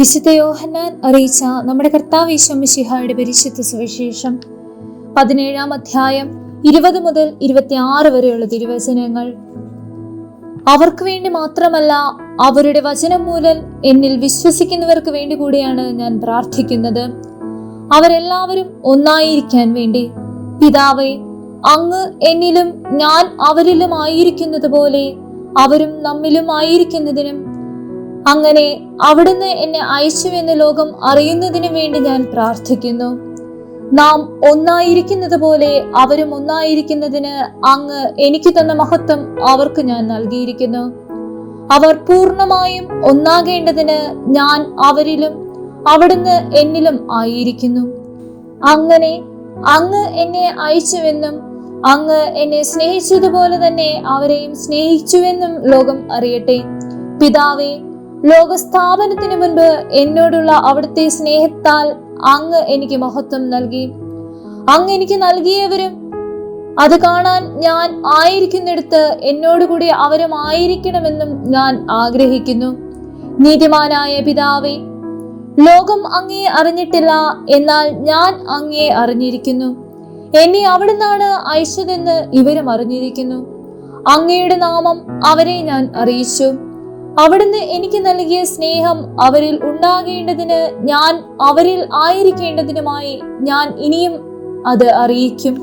വിശുദ്ധ യോഹന്നാൻ അറിയിച്ച നമ്മുടെ കർത്താവ് ഈശോമിശിഹായുടെ പരിശുദ്ധ സുവിശേഷം. പതിനേഴാം അധ്യായം ഇരുപത് മുതൽ ഇരുപത്തിയാറ് വരെയുള്ള തിരുവചനങ്ങൾ. അവർക്ക് വേണ്ടി മാത്രമല്ല അവരുടെ വചനം മൂലം എന്നിൽ വിശ്വസിക്കുന്നവർക്ക് വേണ്ടി കൂടിയാണ് ഞാൻ പ്രാർത്ഥിക്കുന്നത്. അവരെല്ലാവരും ഒന്നായിരിക്കാൻ വേണ്ടി. പിതാവെ അങ്ങ് എന്നിലും ഞാൻ അവരിലും ആയിരിക്കുന്നത് പോലെ അവരും നമ്മിലും ആയിരിക്കുന്നതിനും അങ്ങനെ അവിടുന്ന് എന്നെ അയച്ചുവെന്ന് ലോകം അറിയുന്നതിനു വേണ്ടി ഞാൻ പ്രാർത്ഥിക്കുന്നു. നാം ഒന്നായിരിക്കുന്നത് പോലെ അവരും ഒന്നായിരിക്കുന്നതിന് അങ്ങ് എനിക്ക് തന്ന മഹത്വം അവർക്ക് ഞാൻ നൽകിയിരിക്കുന്നു. അവർ പൂർണമായും ഒന്നാകേണ്ടതിന് ഞാൻ അവരിലും അവിടുന്ന് എന്നിലും ആയിരിക്കുന്നു. അങ്ങനെ അങ്ങ് എന്നെ അയച്ചുവെന്നും അങ്ങ് എന്നെ സ്നേഹിച്ചതുപോലെ തന്നെ അവരെയും സ്നേഹിച്ചുവെന്നും ലോകം അറിയട്ടെ. പിതാവേ ലോകസ്ഥാപനത്തിന് മുൻപ് എന്നോടുള്ള അവിടുത്തെ സ്നേഹത്താൽ അങ്ങ് എനിക്ക് മഹത്വം നൽകി. അങ്ങ് എനിക്ക് നൽകിയവരും അത് കാണാൻ ഞാൻ ആയിരിക്കുന്നിടത്ത് എന്നോടുകൂടി അവരും ആയിരിക്കണമെന്നും ഞാൻ ആഗ്രഹിക്കുന്നു. നീതിമാനായ പിതാവേ ലോകം അങ്ങേ അറിഞ്ഞിട്ടില്ല എന്നാൽ ഞാൻ അങ്ങേ അറിഞ്ഞിരിക്കുന്നു. എന്നെ അവിടുന്നാണ് അയച്ചതെന്ന് ഇവരും അറിഞ്ഞിരിക്കുന്നു. അങ്ങയുടെ നാമം അവരെ ഞാൻ അറിയിച്ചു. അവിടുന്ന് എനിക്ക് നൽകിയ സ്നേഹം അവരിൽ ഉണ്ടാകേണ്ടതിന് ഞാൻ അവരിൽ ആയിരിക്കേണ്ടതിനുമായി ഞാൻ ഇനിയും അത് അറിയിക്കും.